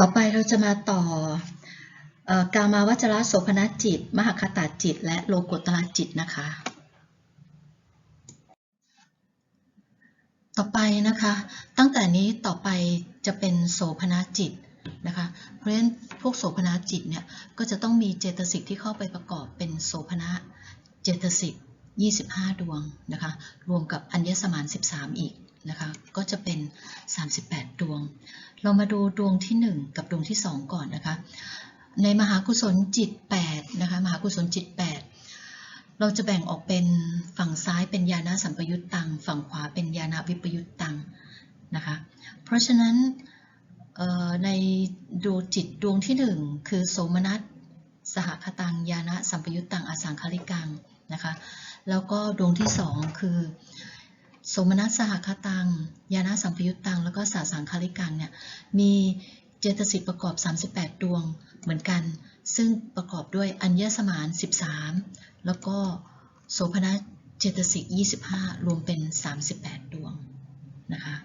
ต่อไปเราจะมาต่ออกามาวัจรโสภณจิต มหคตาจิต และโลกุตระจิตนะคะ ต่อไปนะคะ ตั้งแต่นี้ต่อไปจะเป็นโสภณจิตนะคะ เพราะฉะนั้นพวกโสภณจิตเนี่ยก็จะต้องมีเจตสิกที่เข้าไปประกอบเป็นโสภณเจตสิก25 ดวงนะคะ รวมกับอัญญสมาน 13 อีก นะคะก็จะเป็น 38 ดวง เรามาดูดวงที่ 1 กับดวงที่ 2 ก่อนนะคะ ในมหากุศลจิต8นะคะมหากุศลจิต 8 เราจะแบ่งออกเป็นฝั่งซ้ายเป็นญาณสัมปยุตตัง ฝั่งขวาเป็นญาณวิปยุตตังนะคะเพราะฉะนั้นในดวงจิตดวงที่ 1 คือโสมนัสสหคตังญาณสัมปยุตตังอสังคาริกังนะคะแล้วก็ดวงที่ 2 คือ สมนัสหคตัง ยานะสัมปยุตตัง แล้วก็สาสังคาริกังเนี่ย มีเจตสิกประกอบ 38 ดวงเหมือนกัน ซึ่งประกอบด้วยอัญญสมาน 13 แล้วก็โสภณเจตสิก 25 รวมเป็น 38 ดวงนะคะ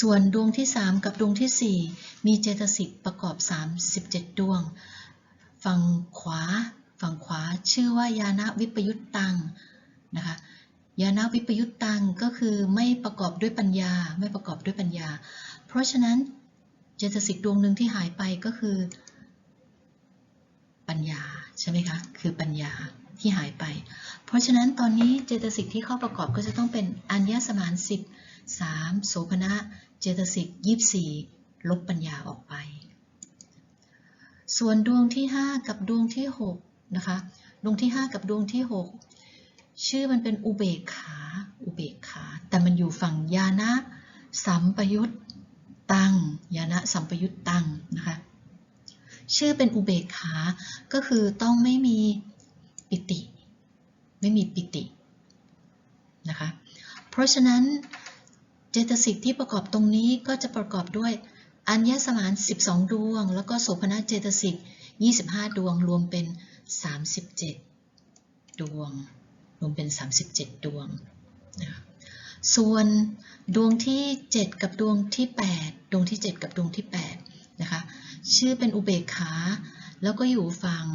ส่วนดวงที่ 3 กับดวงทีสี่4 มีเจตสิกประกอบ 37 ดวง ฝั่งขวา ฝั่งขวาชื่อว่ายานะวิปยุตตังนะคะ ยานาวิปยุตตังก็คือไม่ประกอบด้วยปัญญา ไม่ประกอบด้วยปัญญา เพราะฉะนั้นเจตสิกดวงหนึ่งที่หายไปก็คือ ปัญญาใช่ไหมคะ คือปัญญาที่หายไป เพราะฉะนั้นตอนนี้เจตสิกที่เข้าประกอบก็จะต้องเป็นอัญญสมานสิบสามโสภณะเจตสิกยี่สี่ลบปัญญาออกไป ส่วนดวงที่ 5 กับดวงที่6นะคะ ดวงที่ 5 กับดวงที่ 6 ชื่อมันเป็นอุเบกขา อุเบกขา แต่มันอยู่ฝั่งยานะสัมปยุตตังยานะสัมปยุตตังนะคะ ชื่อเป็นอุเบกขา ก็คือต้องไม่มีปิติ ไม่มีปิตินะคะ เพราะฉะนั้นเจตสิกที่ประกอบตรงนี้ก็จะประกอบด้วยอัญญสมาน 12 ดวง แล้วก็โสภณเจตสิก 25 ดวง รวมเป็น 37 ดวง รวมเป็น 37 ดวงนะส่วนดวงที่ 7 กับดวงที่ 8 ดวงที่ 7 กับดวงที่8นะคะชื่อเป็นอุเบกขา แล้วก็อยู่ฝั่ง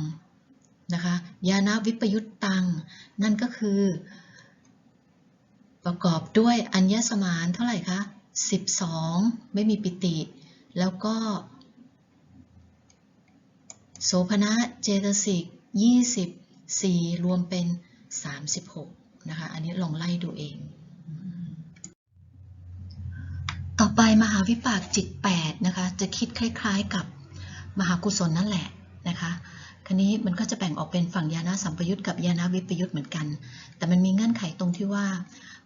นะคะยานาวิปยุตตัง นั่นก็คือ ประกอบด้วยอัญญสมานเท่าไหร่คะ 12 ไม่มีปิติ แล้วก็ โสภณะเจตสิก24รวมเป็น 36นะคะ อันนี้ลองไล่ดูเอง ต่อไปมหาวิปากจิต8นะคะ จะคิดคล้ายๆกับมหากุศลนั่นแหละนะคะคันนี้มันก็จะแบ่งออกเป็นฝั่งยานาสัมปยุตกับยานาวิปยุตเหมือนกัน แต่มันมีเงื่อนไขตรงที่ว่า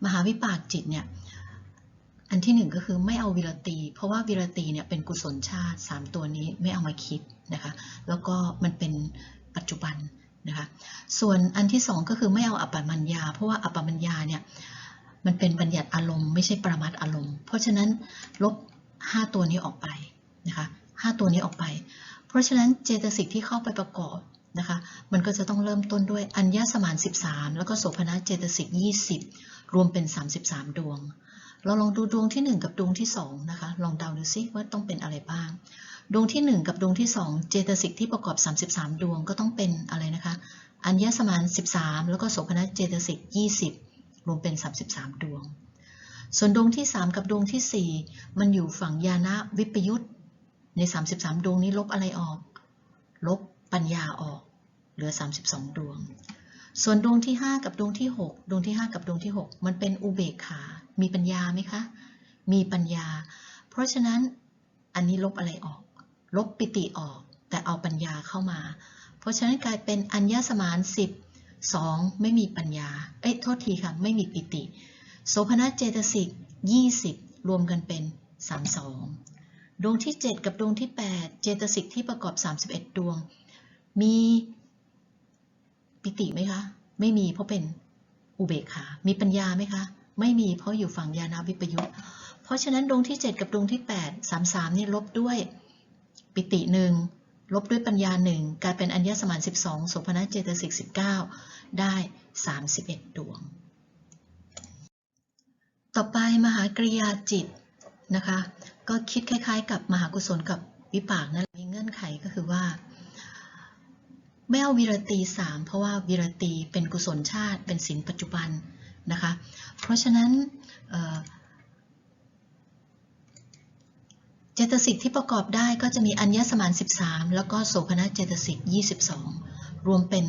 มหาวิปากจิตเนี่ย อันที่หนึ่งก็คือไม่เอาวิรตี เพราะว่าวิรตีเนี่ยเป็นกุศลชาติ 3 ตัวนี้ไม่เอามาคิดนะคะ แล้วก็มันเป็นปัจจุบัน นะคะส่วนอันที่สองก็คือไม่เอาอัปปมัญญา เพราะว่าอัปปมัญญาเนี่ยมันเป็นบัญญัติอารมณ์ไม่ใช่ประมัตอารมณ์ เพราะฉะนั้นลบ 5 ตัวนี้ออกไปนะคะ5ตัวนี้ออกไป เพราะฉะนั้นเจตสิกที่เข้าไปประกอบนะคะมันก็จะต้องเริ่มต้นด้วยอัญญสมาน 13 แล้วก็โสภณะเจตสิก 20 รวมเป็น 33 ดวง เราลองดูดวงที่ 1 กับดวงที่2นะคะลองเดาดูซิว่าต้องเป็นอะไรบ้าง ดวงที่ 1 กับดวงที่ 2 เจตสิกที่ประกอบ 33 ดวงก็ต้องเป็นอะไรนะคะ อัญญสมาน 13 แล้วก็โสภณะเจตสิก 20 รวมเป็น 33 ดวง ส่วนดวงที่ 3 กับดวงที่ 4 มันอยู่ฝั่งยานะวิปยุตใน 33 ดวงนี้ลบอะไรออก ลบปัญญาออก เหลือ 32 ดวง ส่วนดวงที่ 5 กับดวงที่ 6 ดวงที่ 5 กับดวงที่ 6 มันเป็นอุเบกขา มีปัญญาไหมคะ มีปัญญา เพราะฉะนั้นอันนี้ลบอะไรออก ลบปิติออก แต่เอาปัญญาเข้ามา เพราะฉะนั้นกลายเป็นอัญญสมาน10 2ไม่มีปัญญา เอ้ย โทษทีค่ะ ไม่มีปิติ โสภณเจตสิก20รวมกันเป็น32ดวงที่ 7 กับดวงที่ 8 เจตสิกที่ประกอบ 31 ดวง มีปิติไหมคะ ไม่มีเพราะเป็นอุเบกขา มีปัญญาไหมคะ ไม่มีเพราะอยู่ฝั่งยานาวิปยุทธเพราะฉะนั้นดวงที่ 7 กับดวงที่ 8 33นี่ลบด้วย ปิติหนึ่งลบด้วยปัญญาหนึ่งกลายเป็นอัญญสมาน 12โสภณเจตสิก19 ได้ 31 ดวง ต่อไปมหากริยาจิตนะคะ ก็คิดคล้ายๆ กับมหากุศลกับวิปากนั้นมีเงื่อนไขก็คือว่า ไม่เอาวิรตีสามเพราะว่าวิรตีเป็นกุศลชาติเป็นศีลปัจจุบันนะคะ เพราะฉะนั้น เจตสิกที่ประกอบได้ก็จะมีอัญญสมาน 13 แล้วก็โสภณเจตสิก 22 รวมเป็น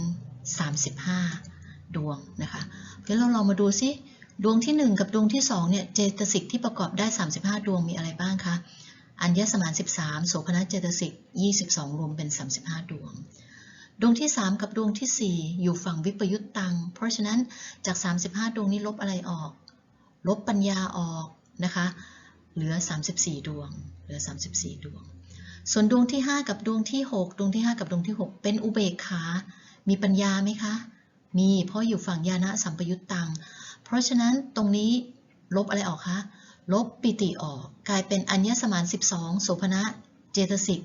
35 ดวงนะคะเดี๋ยวเราลองมาดูซิดวงที่ 1 กับดวงที่2เนี่ยเจตสิกที่ประกอบได้ 35 ดวงมีอะไรบ้างคะอัญญสมาน 13 โสภณเจตสิก 22 รวมเป็น 35 ดวง ดวงที่ 3 กับดวงที่ 4 อยู่ฝั่งวิปยุตตัง เพราะฉะนั้นจาก 35 ดวงนี้ลบอะไรออก ลบปัญญาออกนะคะ เหลือ 34 ดวง เหลือ 34 ดวง ส่วนดวงที่ 5 กับดวงที่ 6 ดวงที่ 5 กับดวงที่ 6 เป็นอุเบกขา มีปัญญาไหมคะ มีเพราะอยู่ฝั่งญาณสัมปยุตตัง เพราะฉะนั้นตรงนี้ลบอะไรออกคะ ลบปิติออก กลายเป็นอัญญสมาน 12 โสภณะ เจตสิก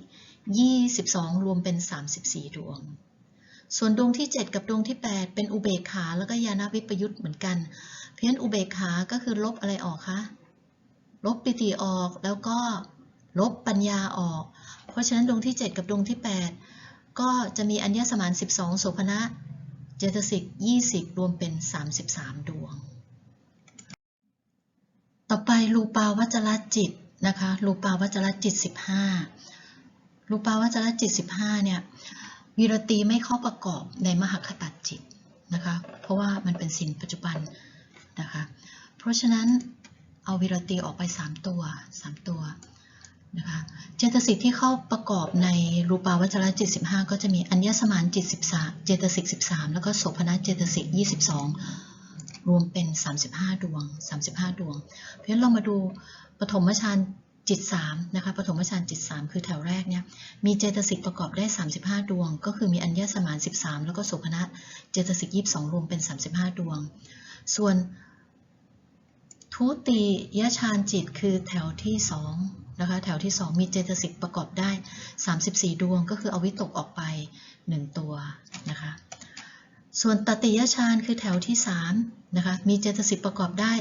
22 รวมเป็น 34 ดวง ส่วนดวงที่ 7 กับดวงที่ 8 เป็นอุเบกขาแล้วก็ญาณวิปยุตเหมือนกัน เพี้ยนอุเบกขาก็คือลบอะไรออกคะ ลบปิติออกแล้วก็ลบปัญญาออก เพราะฉะนั้นดวงที่ 7 กับดวงที่ 8 ก็จะมีอัญญสมาน 12 โสภณะ เจตสิก 20 รวมเป็น 33 ดวง ต่อไปรูปาวจรจิตนะคะ รูปาวจรจิต 15 รูปาวจรจิต 15 เนี่ย วิรตีไม่เข้าประกอบในมหคตจิตนะคะ เพราะว่ามันเป็นสินปัจจุบันนะคะ เพราะฉะนั้น เอาวิรตีออกไป 3 ตัว 3 ตัวนะคะเจตสิกที่เข้าประกอบในรูปาวัจรจิต15 ก็จะมีอัญญสมานจิต13 เจตสิก13 แล้วก็โสภณเจตสิก22 รวมเป็น 35 ดวง 35 ดวง เพราะฉะนั้นเรามาดูปฐมฌานจิต3นะคะปฐมฌานจิต 3 คือแถวแรกเนี่ยมีเจตสิกประกอบได้ 35 ดวง ก็คือมีอัญญสมาน 13 แล้วก็โสภณเจตสิก22 รวมเป็น 35 ดวง ส่วน ทุติยฌานจิตคือแถวที่2นะคะแถวที่2มีเจตสิกประกอบได้ 34 ดวงก็คือเอาวิตกออกไป 1 ตัวนะคะส่วนตติยฌานคือแถวที่3นะคะมีเจตสิกประกอบได้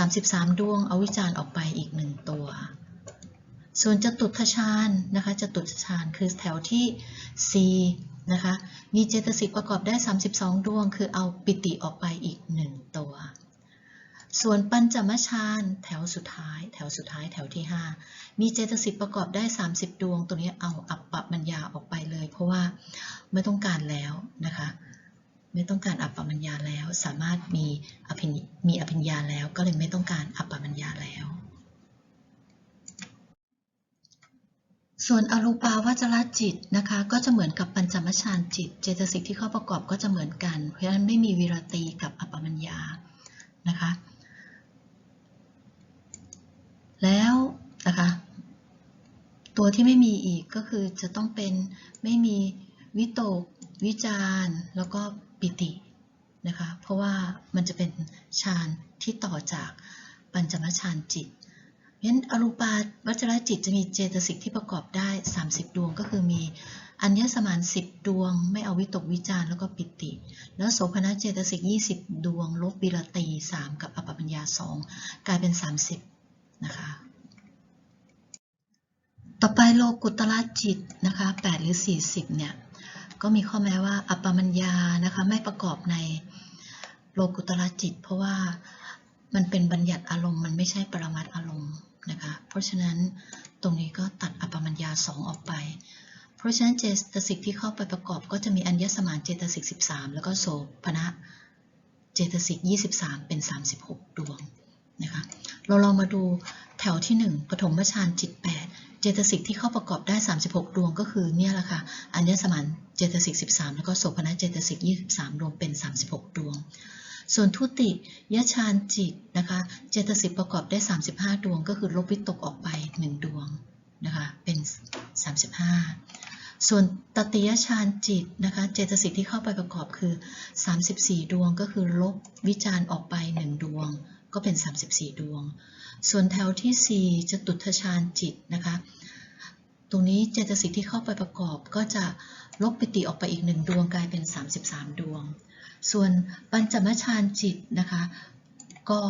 33 ดวงเอาวิจารณ์ออกไปอีก 1 ตัว ส่วนจตุทฌานนะคะจตุทฌานคือแถวที่4นะคะมีเจตสิกประกอบได้ 32 ดวง คือเอาปิติออกไปอีก 1 ตัว ส่วนปัญจมฌานแถวสุดท้าย แถวสุดท้ายแถวที่ 5 มีเจตสิกประกอบได้ 30 ดวง ตัวนี้เอาอัปปมัญญาออกไปเลย เพราะว่าไม่ต้องการแล้วนะคะ ไม่ต้องการอัปปมัญญาแล้ว สามารถมีอภิมีอภิญญาแล้ว ก็เลยไม่ต้องการอัปปมัญญาแล้ว ส่วนอรูปาวัจรจิตนะคะ ก็จะเหมือนกับปัญจมฌานจิต เจตสิกที่เข้าประกอบก็จะเหมือนกัน เพราะฉะนั้นไม่มีวิรตีกับอัปปมัญญานะคะ แล้วนะคะ ตัวที่ไม่มีอีกก็คือจะต้องเป็นไม่มีวิตก วิจารแล้วก็ปิตินะคะ เพราะว่ามันจะเป็นฌานที่ต่อจากปัญจมฌานจิตเพราะฉะนั้นอรูปาวัจรจิตจะมีเจตสิกที่ประกอบได้ 30 ดวงก็คือมีอัญญสมาน 10 ดวง ไม่เอาวิตกวิจารแล้วก็ปิติ แล้วโสภณเจตสิก 20 ดวงลบบิรตี 3 กับอปปัญญา 2 กลายเป็น 30 นะคะ ต่อไปโลกุตละจิตนะคะ8หรือ 40 เนี่ย ก็มีข้อแม้ว่า อัปปมัญญานะคะไม่ประกอบในโลกุตละจิต เพราะว่ามันเป็นบัญญัติอารมณ์มันไม่ใช่ปรมัตถ์อารมณ์นะคะ เพราะฉะนั้นตรงนี้ก็ตัดอัปปมัญญา 2 ออกไป เพราะฉะนั้นเจตสิกที่เข้าไปประกอบก็จะมีอัญญสมานเจตสิก 13 แล้วก็โสภณะเจตสิก 23 เป็น 36 ดวง นะคะเราลองมาดูแถวที่ 1ปฐมฌานจิต 8 เจตสิกที่เข้าประกอบได้ 36 ดวงก็คือเนี่ยแหละค่ะอัญญสมานเจตสิก 13 แล้วก็โสภณเจตสิก 23 รวมเป็น 36 ดวง ส่วนทุติยฌานจิตนะคะเจตสิกประกอบได้ 35 ดวง ก็คือลบวิตกออกไป 1 ดวงนะคะเป็น 35 ส่วนตติยฌานจิตนะคะเจตสิกที่เข้าไปประกอบคือ 34 ดวงก็คือลบวิจารออกไป 1 ดวง ก็เป็น 34 ดวง ส่วนแถวที่ 4 จะตุทชานจิตนะคะ ตรงนี้เจตสิกที่เข้าไปประกอบก็จะลบปิติออกไปอีกหนึ่งดวงกลายเป็น 33 ดวง ส่วนปัญจมฌานจิตนะคะ ก็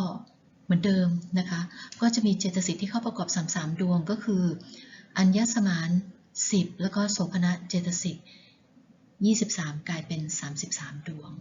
เหมือนเดิมนะคะ ก็จะมีเจตสิกที่เข้าประกอบ 33 ดวงก็คือ อัญญสมาน 10 แล้วก็โสภณะเจตสิก23 กลายเป็น 33 ดวง